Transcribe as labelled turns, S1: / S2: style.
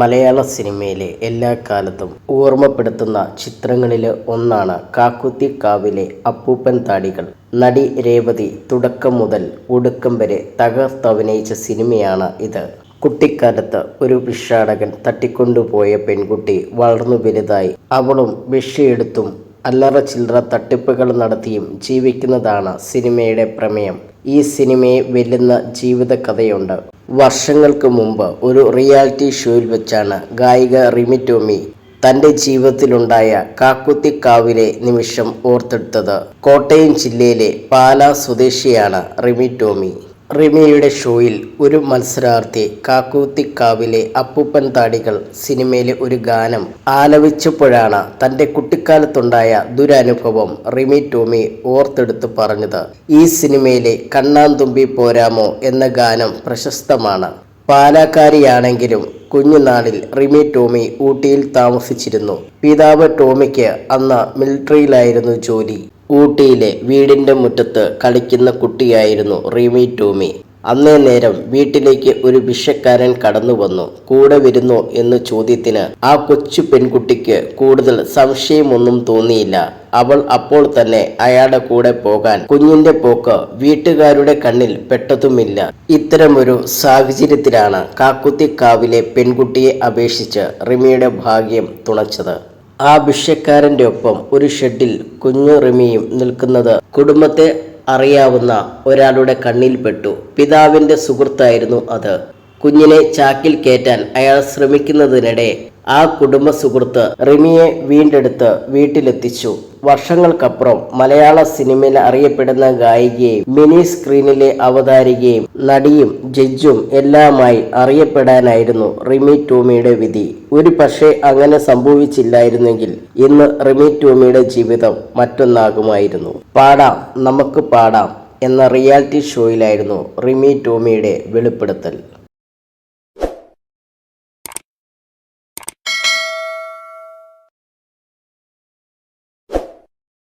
S1: മലയാള സിനിമയിലെ എല്ലാ കാലത്തും ഓർമ്മപ്പെടുത്തുന്ന ചിത്രങ്ങളിൽ ഒന്നാണ് കാക്കുത്തി കാവിലെ അപ്പൂപ്പൻ താടികൾ. നടി രേവതി തുടക്കം മുതൽ ഒടുക്കം വരെ തകർത്തഭിനയിച്ച സിനിമയാണ് ഇത്. കുട്ടിക്കാലത്ത് ഒരു ഭിക്ഷാടകൻ തട്ടിക്കൊണ്ടുപോയ പെൺകുട്ടി വളർന്നു വലുതായി. അവളും ഭിക്ഷയെടുത്തും അല്ലറ ചില്ലറ തട്ടിപ്പുകൾ നടത്തിയും ജീവിക്കുന്നതാണ് സിനിമയുടെ പ്രമേയം. ഈ സിനിമയെ വെല്ലുന്ന ജീവിത കഥയുണ്ട് വർഷങ്ങൾക്ക് മുമ്പ് ഒരു റിയാലിറ്റി ഷോയിൽ വെച്ചാണ് ഗായിക റിമി ടോമി തന്റെ ജീവിതത്തിലുണ്ടായ കാക്കുത്തിക്കാവിലെ നിമിഷം ഓർത്തെടുത്തത്. കോട്ടയം ജില്ലയിലെ പാലാ സ്വദേശിയാണ് റിമി ടോമി. റിമിയുടെ ഷോയിൽ ഒരു മത്സരാർത്ഥി കാക്കൂത്തിക്കാവിലെ അപ്പൂപ്പൻ താടികൾ സിനിമയിലെ ഒരു ഗാനം ആലപിച്ചപ്പോഴാണ് തന്റെ കുട്ടിക്കാലത്തുണ്ടായ ദുരനുഭവം റിമി ടോമി ഓർത്തെടുത്ത് പറഞ്ഞത്. ഈ സിനിമയിലെ കണ്ണാന്തുമ്പി പോരാമോ എന്ന ഗാനം പ്രശസ്തമാണ്. പാലാക്കാരിയാണെങ്കിലും കുഞ്ഞുനാളിൽ റിമി ടോമി ഊട്ടിയിൽ താമസിച്ചിരുന്നു. പിതാവ് ടോമിക്ക് അന്ന് മിലിറ്ററിയിലായിരുന്നു ജോലി. ഊട്ടിയിലെ വീടിന്റെ മുറ്റത്ത് കളിക്കുന്ന കുട്ടിയായിരുന്നു റിമി ടൂമി. അന്നേ നേരം വീട്ടിലേക്ക് ഒരു ഭിക്ഷക്കാരൻ കടന്നു വന്നു കൂടെ വരുന്നോ? എന്ന ചോദ്യത്തിന് ആ കൊച്ചു പെൺകുട്ടിക്ക് കൂടുതൽ സംശയമൊന്നും തോന്നിയില്ല. അവൾ അപ്പോൾ തന്നെ അയാളുടെ കൂടെ പോകാൻ കുഞ്ഞിന്റെ പോക്ക് വീട്ടുകാരുടെ കണ്ണിൽ പെട്ടതുമില്ല. ഇത്തരമൊരു സാഹചര്യത്തിലാണ് കാക്കുത്തിക്കാവിലെ പെൺകുട്ടിയെ അപേക്ഷിച്ച് റിമിയുടെ ഭാഗ്യം തുണച്ചത്. ആ ഭിക്ഷക്കാരന്റെ ഒപ്പം ഒരു ഷെഡിൽ കുഞ്ഞു റിമിയും നിൽക്കുന്നത് കുടുംബത്തെ അറിയാവുന്ന ഒരാളുടെ കണ്ണിൽപ്പെട്ടു പിതാവിന്റെ സുഹൃത്തായിരുന്നു അത്. കുഞ്ഞിനെ ചാക്കിൽ കയറ്റാൻ അയാൾ ശ്രമിക്കുന്നതിനിടെ ആ കുടുംബ സുഹൃത്ത് റിമിയെ വീണ്ടെടുത്ത് വീട്ടിലെത്തിച്ചു. വർഷങ്ങൾക്കപ്പുറം മലയാള സിനിമയിൽ അറിയപ്പെടുന്ന ഗായികയും മിനി സ്ക്രീനിലെ അവതാരികയും നടിയും ജഡ്ജും എല്ലാമായി അറിയപ്പെടാനായിരുന്നു റിമി ടോമിയുടെ വിധി. ഒരു പക്ഷേ അങ്ങനെ സംഭവിച്ചില്ലായിരുന്നെങ്കിൽ ഇന്ന് റിമി ടോമിയുടെ ജീവിതം മറ്റൊന്നാകുമായിരുന്നു. പാടാം നമുക്ക് പാടാം എന്ന റിയാലിറ്റി ഷോയിലായിരുന്നു റിമി ടോമിയുടെ വെളിപ്പെടുത്തൽ.